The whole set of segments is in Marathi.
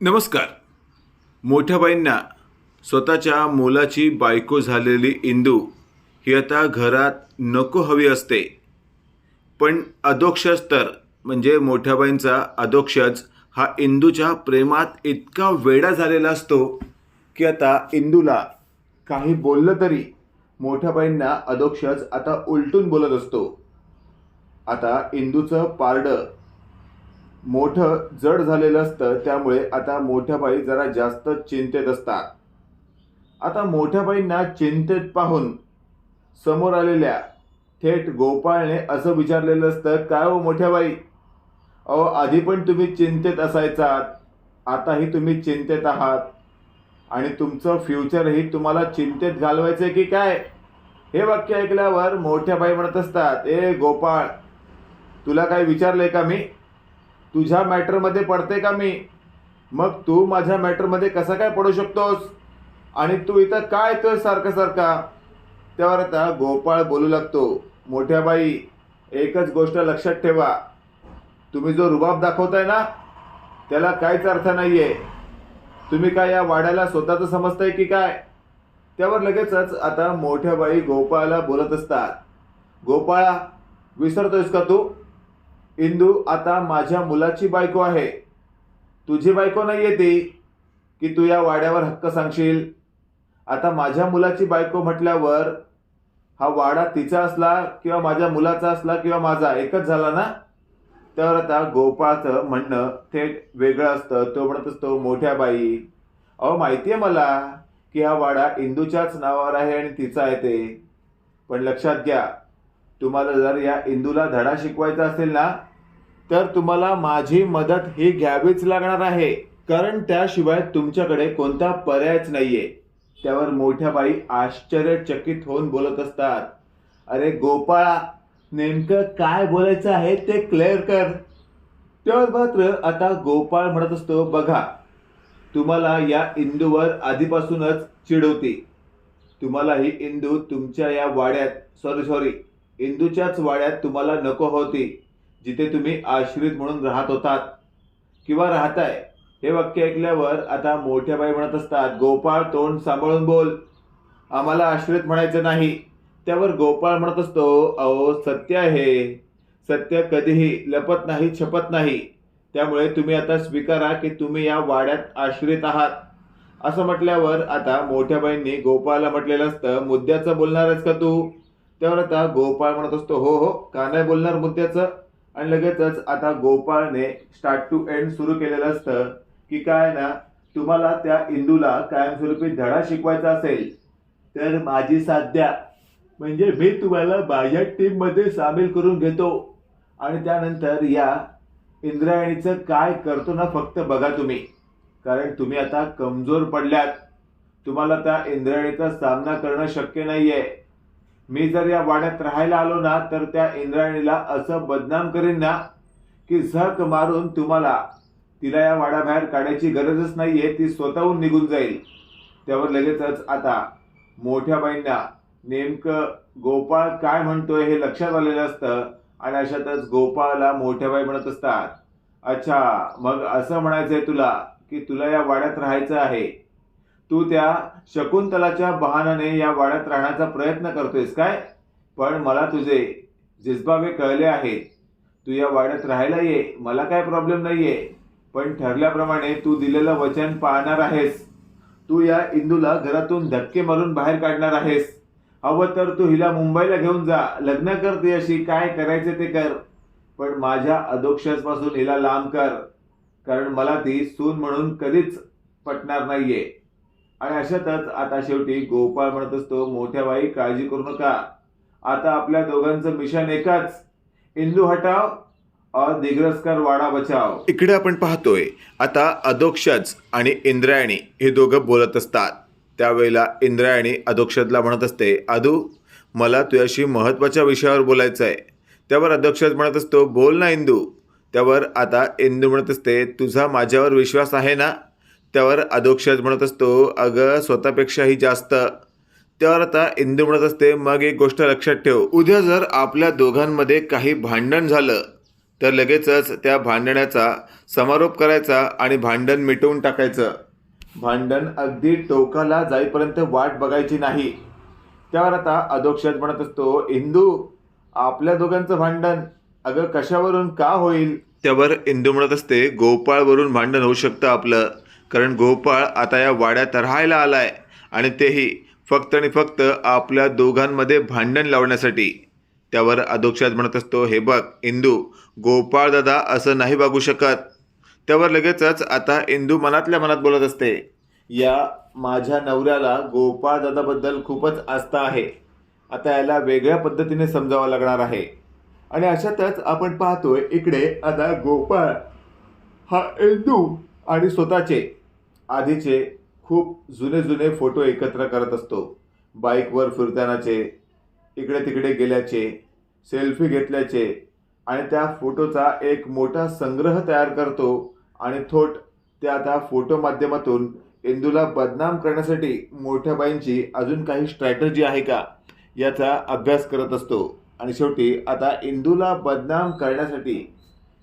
नमस्कार. मोठ्या बाईंना स्वतःच्या मोलाची बायको झालेली इंदू ही आता घरात नको हवी असते. पण अधोक्षज तर म्हणजे मोठ्याबाईंचा अधोक्षज हा इंदूच्या प्रेमात इतका वेडा झालेला असतो की आता इंदूला काही बोललं तरी मोठ्याबाईंना अधोक्षज आता उलटून बोलत असतो. आता इंदूचं पारडं मोठं जड झालेलं असतं त्यामुळे आता मोठ्या बाई जरा जास्त चिंतेत असतात. आता मोठ्या बाईंना चिंतेत पाहून समोर आलेल्या थेट गोपाळने असं विचारलेलं असतं काय हो मोठ्या बाई अहो आधी पण तुम्ही चिंतेत असायचात आताही तुम्ही चिंतेत आहात. आणि तुमचं फ्युचरही तुम्हाला चिंतेत घालवायचं आहे की काय? हे वाक्य ऐकल्यावर मोठ्या बाई म्हणत असतात ए गोपाळ तुला काय विचारलंय का मी? तुझ्या मॅटरमध्ये पडते का मी? मग तू माझ्या मॅटरमध्ये कसा काय पडू शकतोस? आणि तू इथं काय येतोय सारखं सारखा? त्यावर आता गोपाळ बोलू लागतो. मोठ्या बाई एकच गोष्ट लक्षात ठेवा. तुम्ही जो रुबाब दाखवताय ना त्याला काहीच अर्थ नाही आहे तुम्ही काय या वाड्याला स्वतःचं समजताय की काय? त्यावर लगेचच आता मोठ्या बाई गोपाळला बोलत असतात. गोपाळा विसरतोयस का तू? इंदू आता माझ्या मुलाची बायको आहे. तुझी बायको नाही आहे ती की तू या वाड्यावर हक्क सांगशील? आता माझ्या मुलाची बायको म्हटल्यावर हा वाडा तिचा असला किंवा माझ्या मुलाचा असला किंवा माझा एकच झाला ना? तर आता गोपाळचं म्हणणं थेट वेगळं असतं. तो म्हणत असतो मोठ्या बाई अहो माहिती आहे मला की हा वाडा इंदूच्याच नावावर आहे आणि तिचा आहे ते. पण लक्षात घ्या तुम्हाला जर या इंदूला धडा शिकवायचा असेल ना तर तुम्हाला माझी मदत ही घ्यावीच लागणार आहे. कारण त्याशिवाय तुमच्याकडे कोणता पर्यायच नाहीये. त्यावर मोठ्या बाई आश्चर्यचकित होऊन बोलत असतात. अरे गोपाळा नेमकं काय बोलायचं आहे ते क्लिअर कर. त्यावर मात्र आता गोपाळ म्हणत असतो बघा तुम्हाला या इंदूवर आधीपासूनच चिडवते. तुम्हाला ही इंदू तुमच्या या वाड्यात सॉरी सॉरी इंदूच्याच वाड्यात तुम्हाला नको होती. जिथे तुम्ही आश्रित म्हणून राहत होतात किंवा राहताय. हे वाक्य ऐकल्यावर आता मोठ्या बाई म्हणत असतात गोपाळ तोंड सांभाळून बोल. आम्हाला आश्रित म्हणायचं नाही. त्यावर गोपाळ म्हणत असतो अहो सत्य आहे. सत्य कधीही लपत नाही छपत नाही. त्यामुळे तुम्ही आता स्वीकारा की तुम्ही या वाड्यात आश्रित आहात. असं म्हटल्यावर आता मोठ्या बाईंनी गोपाळला म्हटलेलं असतं मुद्द्याचं बोलणारच का तू? त्यावर आता गोपाळ म्हणत असतो हो हो का नाही बोलणार मुद्द्याचं? आणि लगेचच आता गोपाळने स्टार्ट टू एंड सुरू केलेलं असतं की काय ना तुम्हाला त्या इंदूला कायमस्वरूपी धडा शिकवायचा असेल तर माझी साध्या म्हणजे मी तुम्हाला माझ्या टीममध्ये सामील करून घेतो. आणि त्यानंतर या इंद्रायणीचं काय करतो ना फक्त बघा तुम्ही. कारण तुम्ही आता कमजोर पडल्यात. तुम्हाला त्या इंद्रायणीचा सामना करणं शक्य नाही आहे मी जर या वाड्यात राहायला आलो ना तर त्या इंद्रायणीला असं बदनाम करीन ना की झक मारून तुम्हाला तिला या वाड्याबाहेर काढायची गरजच नाहीये ती स्वतःहून निघून जाईल. त्यावर लगेचच आता मोठ्या बाईंना नेमकं गोपाळ काय म्हणतोय हे लक्षात आलेलं असतं आणि अशातच गोपाळला मोठ्या बाई म्हणत असतात अच्छा मग असं म्हणायचंय तुला की तुला या वाड्यात राहायचं आहे तू त्या शकुंतलाच्या बहानाने या वाड्यात राहण्याचा प्रयत्न करतोयस काय? पण मला तुझे जिजबाबे कळले आहेत. तू या वाड्यात राहायला ये. मला काय प्रॉब्लेम नाहीये. पण ठरल्याप्रमाणे तू दिलेलं वचन पाळणार आहेस. तू या इंदूला घरातून धक्के मारून बाहेर काढणार आहेस. हवं तर तू हिला मुंबईला घेऊन जा. लग्न कर ती अशी काय करायचं ते कर. पण माझ्या अधोक्षजपासून हिला लांब कर. कारण मला ती सून म्हणून कधीच पटणार नाहीये. आणि अशातच आता शेवटी गोपाळ म्हणत असतो मोठ्या बाई काळजी करू नका. आता आपल्या दोघांचं मिशन एकच. इंदू हटाव और दिग्रसकर वाडा बचाव. इकडे आपण पाहतोय आता अधोक्षज आणि इंद्रायणी हे दोघं बोलत असतात. त्यावेळेला इंद्रायणी अधोक्षजला म्हणत असते आदू मला तुझ्याशी महत्त्वाच्या विषयावर बोलायचं आहे त्यावर अधोक्षज म्हणत असतो बोल ना इंदू. त्यावर आता इंदू म्हणत असते तुझा माझ्यावर विश्वास आहे ना? त्यावर अधोक्षज म्हणत असतो अगं स्वतःपेक्षाही जास्त. त्यावर आता इंदू म्हणत असते मग एक गोष्ट लक्षात ठेव उद्या जर आपल्या दोघांमध्ये काही भांडण झालं तर लगेचच त्या भांडणाचा समारोप करायचा आणि भांडण मिटवून टाकायचं. भांडण अगदी टोकाला जाईपर्यंत वाट बघायची नाही. त्यावर आता अधोक्षज म्हणत असतो इंदू आपल्या दोघांचं भांडण अगं कशावरून का होईल? त्यावर इंदू म्हणत असते गोपाळवरून भांडण होऊ शकतं आपलं. कारण गोपाळ आता या वाड्यात राहायला आलाय आणि तेही फक्त आणि फक्त आपल्या दोघांमध्ये भांडण लावण्यासाठी. त्यावर अधोक्षात म्हणत असतो हे बघ इंदू गोपाळ दादा असं नाही वागू शकत. त्यावर लगेचच आता इंदू मनातल्या मनात बोलत असते या माझ्या नवऱ्याला गोपाळ दादाबद्दल खूपच आस्था आहे. आता याला वेगळ्या पद्धतीने समजावं लागणार आहे. आणि अशातच आपण पाहतोय इकडे आता गोपाळ हा इंदू आणि स्वतःचे आधीचे खूप जुने जुने फोटो एकत्र करत असतो. बाईकवर फिरतानाचे इकडे तिकडे गेल्याचे सेल्फी घेतल्याचे आणि त्या फोटोचा एक मोठा संग्रह तयार करतो आणि थोट त्या त्या फोटो माध्यमातून इंदूला बदनाम करण्यासाठी मोठ्या बाईंची अजून काही स्ट्रॅटजी आहे का याचा अभ्यास करत असतो. आणि शेवटी आता इंदूला बदनाम करण्यासाठी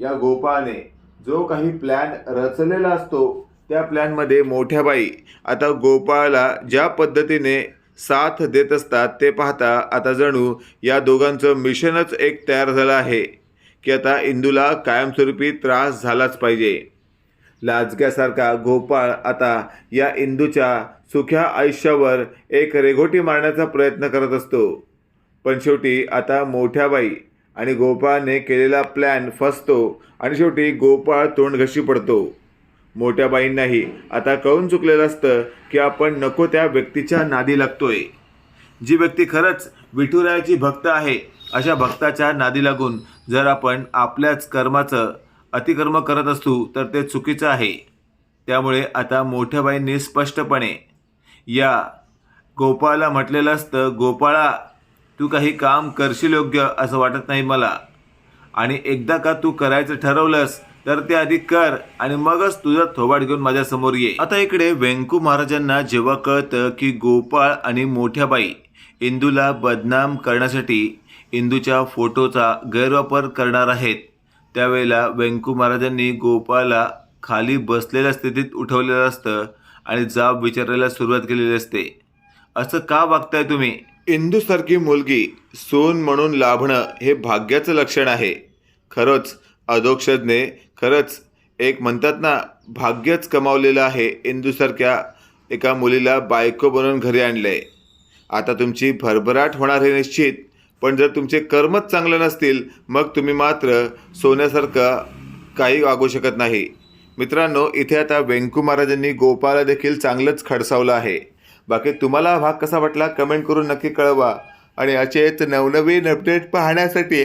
या गोपाळने जो काही प्लॅन रचलेला असतो त्या प्लॅनमध्ये मोठ्या बाई. आता गोपाळला ज्या पद्धतीने साथ देत असतात ते पाहता आता जणू या दोघांचं मिशनच एक तयार झालं आहे की आता इंदूला कायमस्वरूपी त्रास झालाच पाहिजे. लाजक्यासारखा गोपाळ आता या इंदूच्या सुख्या आयुष्यावर एक रेघोटी मारण्याचा प्रयत्न करत असतो. पण शेवटी आता मोठ्या बाई आणि गोपाळने केलेला प्लॅन फसतो आणि शेवटी गोपाळ तोंडघशी पडतो. मोठ्या बाईंनाही आता कळून चुकलेलं असतं की आपण नको त्या व्यक्तीच्या नादी लागतोय. जी व्यक्ती खरंच विठुरायाची भक्त आहे अशा भक्ताच्या नादी लागून जर आपण आपल्याच कर्माचं अतिकर्म करत असू तर ते चुकीचं आहे. त्यामुळे आता मोठ्या बाईंनी स्पष्टपणे या गोपाळाला म्हटलेलं असतं गोपाळा तू काही काम करशील योग्य असं वाटत नाही मला. आणि एकदा का तू करायचं ठरवलंस तर ते आधी कर आणि मगच तुझा थोबाड घेऊन माझ्यासमोर ये. आता इकडे व्यंकू महाराजांना जेव्हा कळतं की गोपाळ आणि मोठ्या बाई इंदूला बदनाम करण्यासाठी इंदूच्या फोटोचा गैरवापर करणार आहेत त्यावेळेला व्यंकू महाराजांनी गोपाळला खाली बसलेल्या स्थितीत उठवलेलं असतं आणि जाब विचारायला सुरुवात केलेली असते. असं का वागताय तुम्ही? इंदूसारखी मुलगी सोन म्हणून लाभणं हे भाग्याचं लक्षण आहे. खरंच अधोक्षजने खरंच एक म्हणतात ना भाग्यच कमावलेलं आहे इंदूसारख्या एका मुलीला बायको बनवून घरी आणलंय. आता तुमची भरभराट होणार हे निश्चित पण जर तुमचे कर्मच चांगले नसतील मग तुम्ही मात्र सोन्यासारखं काही वागू शकत नाही. मित्रांनो इथे आता व्यंकू महाराजांनी गोपाला देखील चांगलंच खडसावलं आहे. बाकी तुम्हाला हा भाग कसा वाटला कमेंट करून नक्की कळवा. आणि असेच नवनवीन अपडेट पाहण्यासाठी